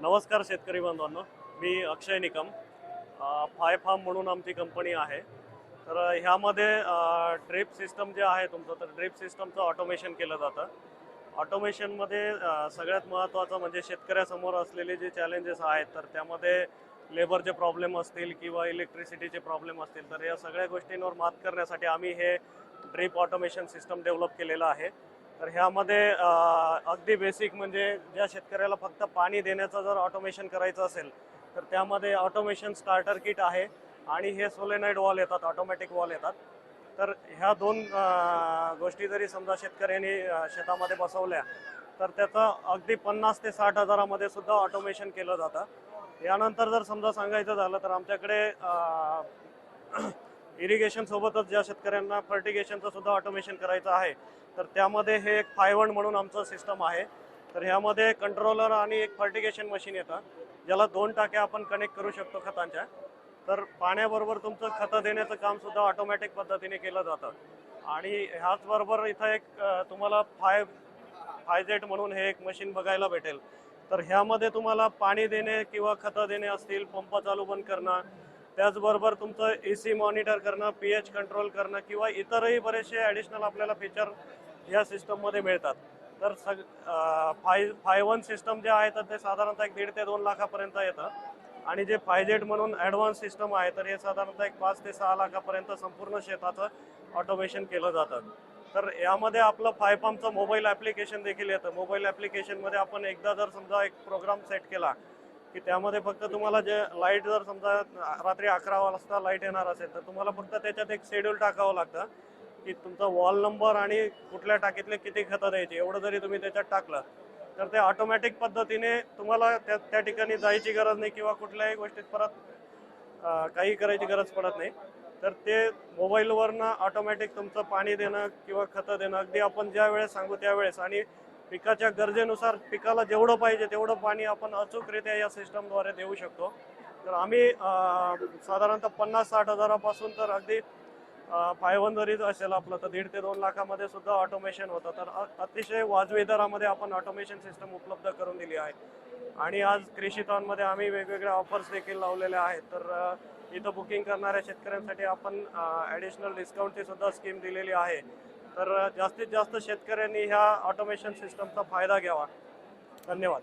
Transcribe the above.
नमस्कार शेतकरी बांधवांनो. मी अक्षय निकम. फाय फार्म म्हणून आमची कंपनी आहे. तर ह्यामध्ये ड्रिप सिस्टम जे आहे तुमचं तर ड्रिप सिस्टमचं ऑटोमेशन केलं जातं. ऑटोमेशनमध्ये सगळ्यात महत्त्वाचं म्हणजे शेतकऱ्यासमोर असलेले जे चॅलेंजेस आहेत तर त्यामध्ये लेबरचे प्रॉब्लेम असतील किंवा इलेक्ट्रिसिटीचे प्रॉब्लेम असतील तर या सगळ्या गोष्टींवर मात करण्यासाठी आम्ही हे ड्रिप ऑटोमेशन सिस्टम डेव्हलप केलेलं आहे. तर ह्यामध्ये अगदी बेसिक म्हणजे ज्या शेतकऱ्याला फक्त पाणी देण्याचं जर ऑटोमेशन करायचं असेल तर त्यामध्ये ऑटोमेशन स्टार्टर किट आहे आणि हे सोलेनाईड वॉल येतात ऑटोमॅटिक वॉल येतात. तर ह्या दोन गोष्टी जरी समजा शेतकऱ्यांनी शेतामध्ये बसवल्या तर त्याचं अगदी पन्नास ते साठ हजारामध्ये सुद्धा ऑटोमेशन केलं जातं. यानंतर जर समजा सांगायचं झालं तर आमच्याकडे इरिगेशन सोबतच ज्या शेतकऱ्यांना फर्टिगेशनचं सुद्धा ऑटोमेशन करायचं आहे तर त्यामध्ये हे एक फायवंड म्हणून आमचं सिस्टम आहे. तर ह्यामध्ये कंट्रोलर आणि एक फर्टिगेशन मशीन येतं ज्याला दोन टाक्या आपण कनेक्ट करू शकतो खतांच्या. तर पाण्याबरोबर तुमचं खतं देण्याचं काम सुद्धा ऑटोमॅटिक पद्धतीने केलं जातं. आणि ह्याचबरोबर इथं एक तुम्हाला फाय फायझेट म्हणून हे एक मशीन बघायला भेटेल. तर ह्यामध्ये तुम्हाला पाणी देणे किंवा खतं देणे असतील पंप चालू बंद करणं त्याचबरोबर तुमचं ए सी मॉनिटर करणं पी एच कंट्रोल करणं किंवा इतरही बरेचसे ॲडिशनल आपल्याला फीचर या सिस्टममध्ये मिळतात. तर सग फाय फाय वन सिस्टम जे आहे तर ते साधारणतः एक दीड ते दोन लाखापर्यंत येतं. आणि जे फायजेट म्हणून ॲडव्हान्स सिस्टम आहे तर हे साधारणतः एक पाच ते सहा लाखापर्यंत संपूर्ण शेताचं ऑटोमेशन केलं जातं. तर यामध्ये आपलं फायपामचं मोबाईल ॲप्लिकेशन देखील येतं. मोबाईल ॲप्लिकेशनमध्ये आपण एकदा जर समजा एक प्रोग्राम सेट केला की त्यामध्ये फक्त तुम्हाला जे लाइट जर समजा रात्री अकरा वाजता लाइट येणार असेल तर तुम्हाला फक्त त्याच्यात एक शेड्यूल टाकावं लागतं की तुमचा वॉल नंबर आणि कुठल्या टाकीतले किती खतं द्यायची एवढं जरी तुम्ही त्याच्यात टाकलं तर ते ऑटोमॅटिक पद्धतीने तुम्हाला त्या त्या ठिकाणी जायची गरज नाही किंवा कुठल्याही गोष्टीत परत काही करायची गरज पडत नाही. तर ते मोबाईलवरनं ऑटोमॅटिक तुमचं पाणी देणं किंवा खतं देणं अगदी आपण ज्या वेळेस सांगू त्यावेळेस. आणि पिकाच्या गरजेनुसार पिकाला जेवढं पाहिजे तेवढं पाणी आपण अचूकरित्या या सिस्टमद्वारे देऊ शकतो. तर आम्ही साधारणतः पन्नास साठ हजारापासून तर अगदी फाय वन जरी असेल आपलं. तर दीड ते दोन लाखामध्ये सुद्धा ऑटोमेशन होतं. तर अतिशय वाजवी दरामध्ये आपण ऑटोमेशन सिस्टम उपलब्ध करून दिली आहे. आणि आज कृषितांमध्ये आम्ही वेगवेगळ्या ऑफर्स देखील लावलेल्या आहेत. तर इथं बुकिंग करणाऱ्या शेतकऱ्यांसाठी आपण ॲडिशनल डिस्काउंटची सुद्धा स्कीम दिलेली आहे. तर जास्तीत जास्त शेतकऱ्यांनी ह्या ऑटोमेशन सिस्टमचा फायदा घ्यावा. धन्यवाद.